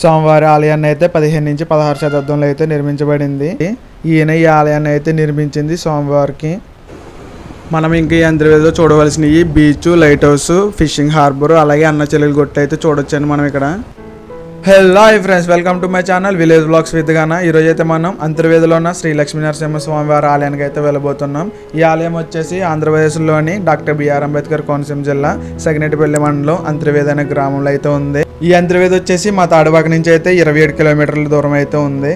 స్వామివారి ఆలయాన్ని అయితే పదిహేను నుంచి పదహారు శతాబ్దంలో అయితే నిర్మించబడింది. ఈయన ఈ ఆలయాన్ని అయితే నిర్మించింది స్వామివారికి మనం ఇంకా ఈ అంతర్వేదిలో చూడవలసినవి beach lighthouse fishing harbour అలాగే అన్న చెల్లెలు గొట్టు అయితే చూడొచ్చండి మనం ఇక్కడ. Hello hi friends welcome to my channel village blogs with గాన ఈరోజు అయితే మనం అంతర్వేదిలో ఉన్న శ్రీ లక్ష్మీ నరసింహ వారి ఆలయానికి అయితే వెళ్ళబోతున్నాం. ఈ ఆలయం వచ్చేసి ఆంధ్రప్రదేశ్లోని డాక్టర్ బిఆర్ అంబేద్కర్ కోనసీమ జిల్లా సగినెటిపల్లి మండలం అంతర్వేది అనే గ్రామంలో అయితే ఉంది. ఈ అంతర్వేది వచ్చేసి మా తాడుబాక నుంచి అయితే ఇరవై ఏడు కిలోమీటర్ల దూరం అయితే ఉంది.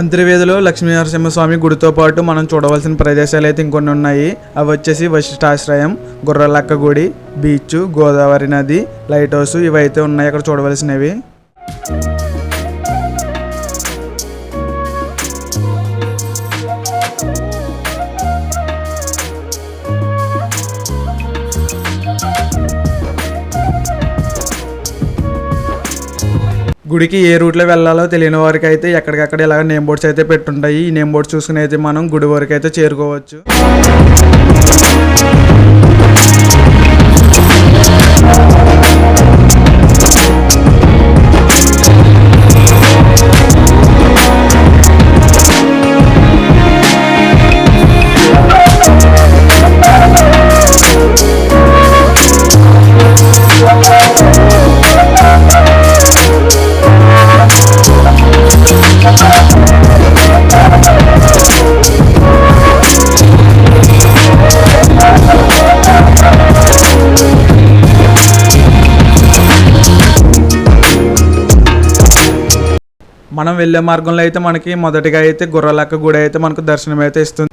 అంతర్వేదిలో లక్ష్మీ నరసింహస్వామి గుడితో పాటు మనం చూడవలసిన ప్రదేశాలు అయితే ఇంకొన్ని ఉన్నాయి. అవి వచ్చేసి వశిష్ఠాశ్రయం గుర్రలక్క గుడి బీచ్ గోదావరి నది లైట్ హౌస్ ఇవైతే ఉన్నాయి. అక్కడ చూడవలసినవి. గుడికి ఏ రూట్లో వెళ్ళాలో తెలియని వారికి అయితే ఎక్కడికక్కడ ఇలాగ నేమ్ బోర్డ్స్ అయితే పెట్టుంటాయి. ఈ నేమ్ బోర్డ్స్ చూసుకుని అయితే మనం గుడి వరకు అయితే చేరుకోవచ్చు. మనం వెళ్ళే మార్గంలో అయితే మనకి మొదటిగా అయితే గుర్రలక్క గుడి అయితే మనకు దర్శనం అయితే ఇస్తుంది.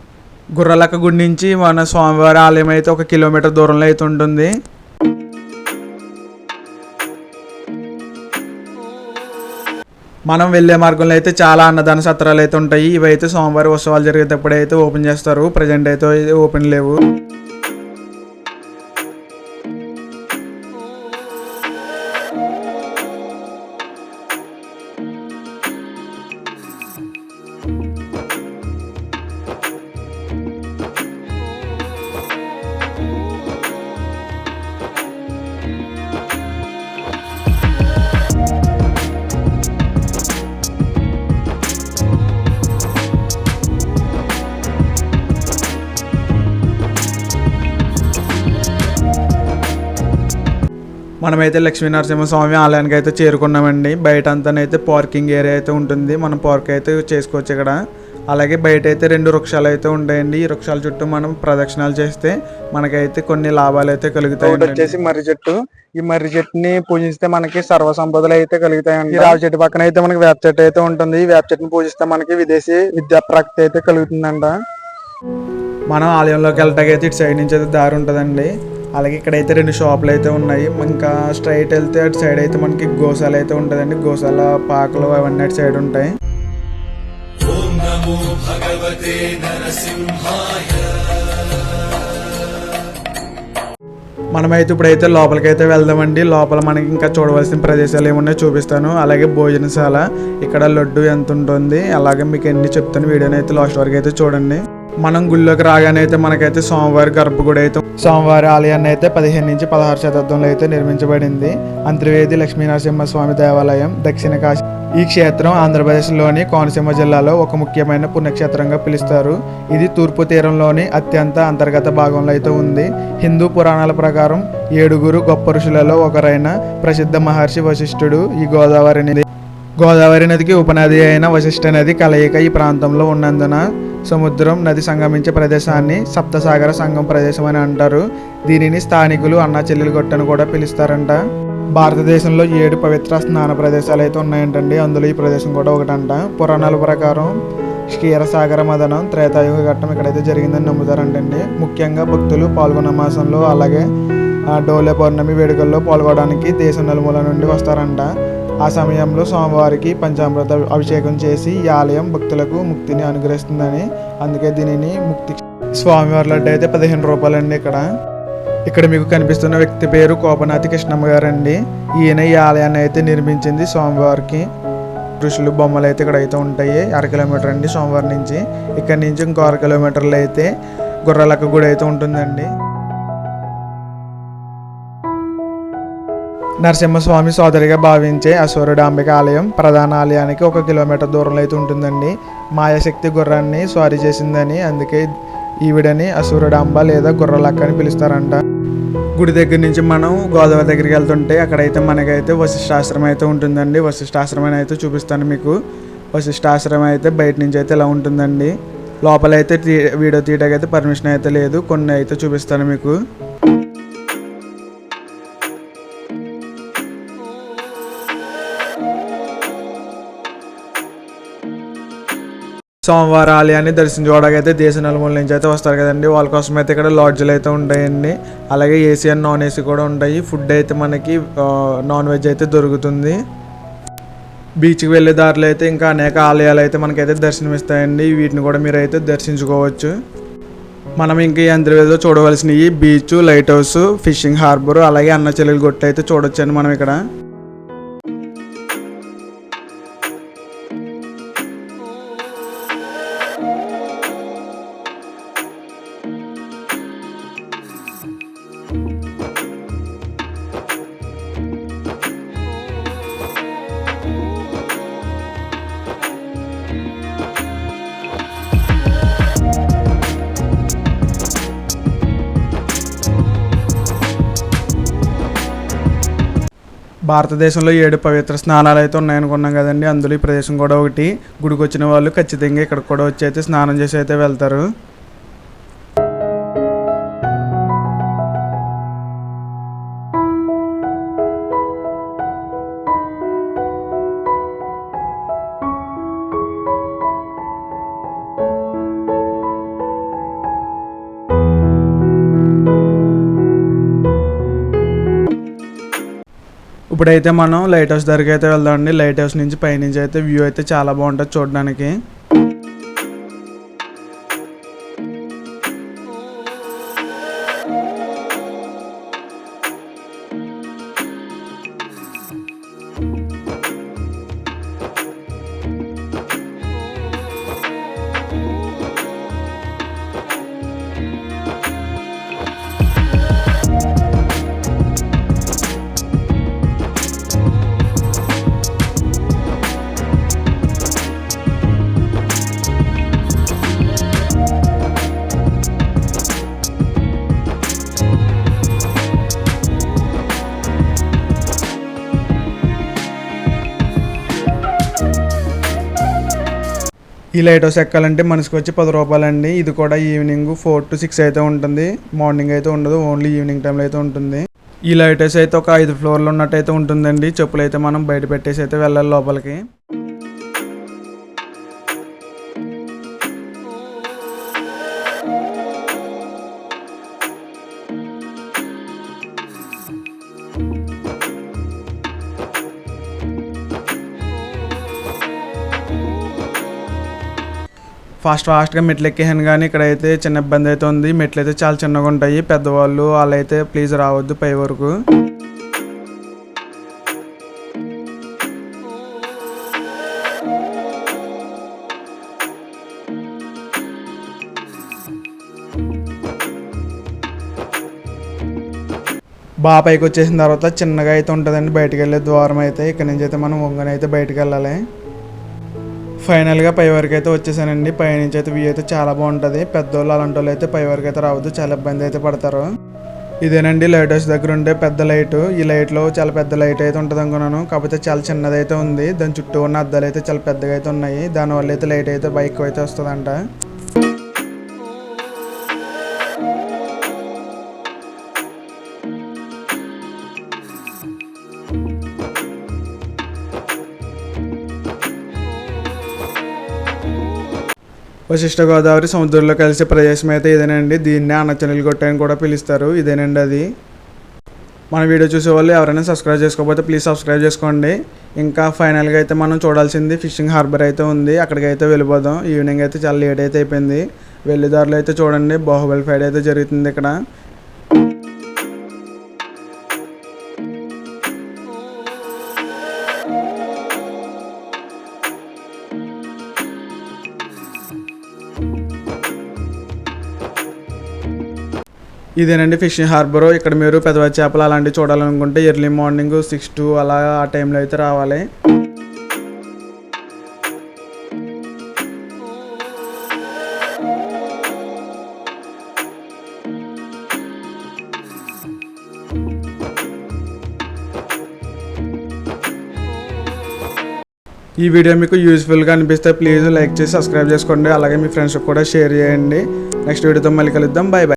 గుర్రలక్క గుడి నుంచి మన స్వామివారి ఆలయం అయితే ఒక కిలోమీటర్ దూరంలో అయితే ఉంటుంది. మనం వెళ్ళే మార్గంలో అయితే చాలా అన్నదాన సత్రాలు అయితే ఉంటాయి. ఇవైతే సోమవారం ఉత్సవాలు జరిగేటప్పుడు అయితే ఓపెన్ చేస్తారు. ప్రజెంట్ అయితే ఓపెన్ లేవు. మనమైతే లక్ష్మీ నరసింహస్వామి ఆలయానికి అయితే చేరుకున్నామండి. బయట అంతానైతే పార్కింగ్ ఏరియా అయితే ఉంటుంది. మనం పార్క్ అయితే చేసుకోవచ్చు ఇక్కడ. అలాగే బయట అయితే రెండు వృక్షాలు అయితే ఉంటాయండి. ఈ వృక్షాల చుట్టూ మనం ప్రదక్షిణాలు చేస్తే మనకైతే కొన్ని లాభాలు అయితే కలుగుతాయి వచ్చేసి మర్రి చెట్టు. ఈ మర్రి చెట్టుని పూజిస్తే మనకి సర్వ సంపదలు అయితే కలుగుతాయండి. రావి చెట్టు పక్కన అయితే మనకి వేప చెట్టు అయితే ఉంటుంది. ఈ వేప చెట్టుని పూజిస్తే మనకి విదేశీ విద్యా ప్రాప్తి అయితే కలుగుతుందంట. మనం ఆలయంలోకి వెళ్ళటానికి అయితే ఇటు సైడ్ నుంచి అయితే దారి ఉంటుందండి. అలాగే ఇక్కడైతే రెండు షాపులు అయితే ఉన్నాయి. ఇంకా స్ట్రైట్ వెళ్తే అటు సైడ్ అయితే మనకి గోశాల అయితే ఉంటుందండి. గోశాల పాకలు అవన్నీ అటు సైడ్ ఉంటాయి. మనమైతే ఇప్పుడైతే లోపలికైతే వెళ్దామండి. లోపల మనకి ఇంకా చూడవలసిన ప్రదేశాలు ఏమున్నాయో చూపిస్తాను. అలాగే భోజనశాల. ఇక్కడ లడ్డు ఎంత ఉంటుంది? అలాగే మీకు ఎన్ని చెప్తాను. వీడియోని అయితే లాస్ట్ వరకు అయితే చూడండి. మనం గుళ్ళోకి రాగానే అయితే మనకైతే సోమవారి గర్భగుడి అయితే సోమవారి ఆలయాన్ని అయితే పదిహేను నుంచి పదహారు శతాబ్దంలో అయితే నిర్మించబడింది. అంతర్వేది లక్ష్మీనరసింహ స్వామి దేవాలయం దక్షిణ కాశీ ఈ క్షేత్రం ఆంధ్రప్రదేశ్లోని కోనసీమ జిల్లాలో ఒక ముఖ్యమైన పుణ్యక్షేత్రంగా పిలుస్తారు. ఇది తూర్పు తీరంలోని అత్యంత అంతర్గత భాగంలో అయితే ఉంది. హిందూ పురాణాల ప్రకారం ఏడుగురు గొప్ప ఋషులలో ఒకరైన ప్రసిద్ధ మహర్షి వశిష్ఠుడు ఈ గోదావరి నది. గోదావరి నదికి ఉపనది అయిన వశిష్ఠ నది కలయిక ఈ ప్రాంతంలో ఉన్నందున సముద్రం నది సంగమించే ప్రదేశాన్ని సప్తసాగర సంగం ప్రదేశం అని అంటారు. దీనిని స్థానికులు అన్నా చెల్లెలు గొట్టని కూడా పిలుస్తారంట. భారతదేశంలో ఏడు పవిత్ర స్నాన ప్రదేశాలు అయితే ఉన్నాయంటండి. అందులో ఈ ప్రదేశం కూడా ఒకటంట. పురాణాల ప్రకారం క్షీరసాగర మదనం త్రేతాయుగ ఘట్టం ఇక్కడైతే జరిగిందని నమ్ముతారంటండి. ముఖ్యంగా భక్తులు పాల్గొన్న మాసంలో అలాగే ఆ డోలే పౌర్ణమి వేడుకల్లో పాల్గొనడానికి దేశం నలుమూల నుండి వస్తారంట. ఆ సమయంలో స్వామివారికి పంచామృత అభిషేకం చేసి ఈ ఆలయం భక్తులకు ముక్తిని అనుగ్రహిస్తుందని అందుకే దీనిని ముక్తి స్వామివారి లడ్డు అయితే పదిహేను రూపాయలండి ఇక్కడ. ఇక్కడ మీకు కనిపిస్తున్న వ్యక్తి పేరు కోపనాథి కృష్ణమ్మ గారండి. ఈయన ఈ ఆలయాన్ని అయితే నిర్మించింది స్వామివారికి. ఋషులు బొమ్మలు అయితే ఇక్కడ అయితే ఉంటాయి. అర కిలోమీటర్ అండి సోమవారం నుంచి. ఇక్కడ నుంచి ఇంకో అర కిలోమీటర్లు అయితే గుర్రాలకు గుడి అయితే ఉంటుందండి. నరసింహస్వామి సోదరిగా భావించే అసూరుడాంబిక ఆలయం ప్రధాన ఆలయానికి ఒక కిలోమీటర్ దూరంలో అయితే ఉంటుందండి. మాయాశక్తి గుర్రాన్ని స్వారీ చేసిందని అందుకే ఈవిడని అసూరుడాంబ లేదా గుర్రలక్క అని పిలుస్తారంట. గుడి దగ్గర నుంచి మనం గోదావరి దగ్గరికి వెళ్తుంటే అక్కడైతే మనకైతే వశిష్ఠాశ్రమం అయితే ఉంటుందండి. వశిష్ఠాశ్రమం అయితే చూపిస్తాను మీకు. వశిష్ఠాశ్రమం అయితే బయట నుంచి అయితే ఇలా ఉంటుందండి. లోపలైతే తీ వీడియో తీయడానికి అయితే పర్మిషన్ అయితే లేదు. కొన్ని అయితే చూపిస్తాను మీకు. సోమవారం ఆలయాన్ని దర్శించుకోవడానికి అయితే దేశ నలుమూల నుంచి అయితే వస్తారు కదండి. వాళ్ళ కోసం అయితే ఇక్కడ లాడ్జ్లు అయితే ఉంటాయండి. అలాగే ఏసీ అండ్ నాన్ ఏసీ కూడా ఉంటాయి. ఫుడ్ అయితే మనకి నాన్ వెజ్ అయితే దొరుకుతుంది. బీచ్కి వెళ్ళే దారిలో అయితే ఇంకా అనేక ఆలయాలు అయితే మనకైతే దర్శనమిస్తాయండి వీటిని కూడా మీరు అయితే దర్శించుకోవచ్చు. మనం ఇంకా ఈ అంతర్వేదిలో చూడవలసినవి beach lighthouse fishing harbour అలాగే అన్న చెల్లెలు గొట్టు అయితే చూడొచ్చండి మనం ఇక్కడ. భారతదేశంలో ఏడు పవిత్ర స్నానాలు అయితే ఉన్నాయనుకున్నాం కదండి. అందులో ఈ ప్రదేశం కూడా ఒకటి. గుడికి వచ్చిన వాళ్ళు ఖచ్చితంగా ఇక్కడ కూడా వచ్చి అయితే స్నానం చేసి అయితే వెళ్తారు. ఇప్పుడైతే మనం లైట్ హౌస్ దగ్గరికి అయితే వెళ్దామండి. లైట్ హౌస్ నుంచి పైనుంచి అయితే వ్యూ అయితే చాలా బాగుంటుంది చూడడానికి. ఈ లైట్ హౌస్ ఎక్కాలంటే మనిషికి వచ్చి పది రూపాయలండి. ఇది కూడా ఈవినింగ్ ఫోర్ టు సిక్స్ అయితే ఉంటుంది. మార్నింగ్ అయితే ఉండదు ఓన్లీ ఈవినింగ్ టైంలో అయితే ఉంటుంది. ఈ లైట్ హౌస్ అయితే ఒక ఐదు ఫ్లోర్లు ఉన్నట్టు అయితే ఉంటుందండి. చెప్పులు అయితే మనం బయట పెట్టేసి అయితే వెళ్ళాలి లోపలికి. ఫాస్ట్ ఫాస్ట్గా మెట్లు ఎక్కేహాను కానీ ఇక్కడైతే చిన్న ఇబ్బంది అయితే ఉంది. మెట్లు అయితే చాలా చిన్నగా ఉంటాయి. పెద్దవాళ్ళు వాళ్ళైతే ప్లీజ్ రావద్దు పై వరకు. బాగా పైకి వచ్చేసిన తర్వాత చిన్నగా అయితే ఉంటుందండి. బయటకు వెళ్ళే ద్వారం అయితే. ఇక్కడ నుంచి అయితే మనం ఉంగనైతే బయటకు బయటికి వెళ్ళాలి. ఫైనల్గా పై వరకు అయితే వచ్చేసానండి. పై నుంచి అయితే వ్యూ అయితే చాలా బాగుంటుంది. పెద్దోళ్ళు అలాంటి వాళ్ళు అయితే పై వరకు అయితే రావద్దు. చాలా ఇబ్బంది అయితే పడతారు. ఇదేనండి లైట్ హౌస్ దగ్గర ఉండే పెద్ద లైట్ ఈ లైట్లో చాలా పెద్ద లైట్ అయితే ఉంటుంది అనుకున్నాను. కాకపోతే చాలా చిన్నది అయితే ఉంది. దాని చుట్టూ ఉన్న అద్దాలు అయితే చాలా పెద్దగా అయితే ఉన్నాయి. దానివల్ల అయితే లైట్ అయితే బైక్ అయితే వస్తుందంట. వశిష్ఠ గోదావరి సముద్రంలో కలిసే ప్రదేశం అయితే ఇదేనండి. దీన్నే అన్నచనలు గొట్ట అని కూడా పిలుస్తారు. ఇదేనండి అది. మన వీడియో చూసే వాళ్ళు ఎవరైనా సబ్స్క్రైబ్ చేసుకోకపోతే ప్లీజ్ సబ్స్క్రైబ్ చేసుకోండి. ఇంకా ఫైనల్గా అయితే మనం చూడాల్సింది ఫిషింగ్ హార్బర్ అయితే ఉంది. అక్కడికి అయితే వెళ్ళిపోదాం. ఈవినింగ్ అయితే చాలా లేట్ అయితే అయిపోయింది. వెళ్ళేదారులు అయితే చూడండి. బాహుబలి ఫైడ్ అయితే జరుగుతుంది ఇక్కడ. ఇదేనండి ఫిషింగ్ హార్బర్. ఇక్కడ మీరు పెద్ద చేపలు అలాంటివి చూడాలనుకుంటే ఎర్లీ మార్నింగ్ సిక్స్ టు అలా ఆ టైంలో అయితే రావాలి. ఈ వీడియో మీకు యూస్ఫుల్గా అనిపిస్తే ప్లీజ్ లైక్ చేసి సబ్స్క్రైబ్ చేసుకోండి. అలాగే మీ ఫ్రెండ్స్కి కూడా షేర్ చేయండి. నెక్స్ట్ వీడియోతో మళ్ళీ కలుద్దాం. Bye bye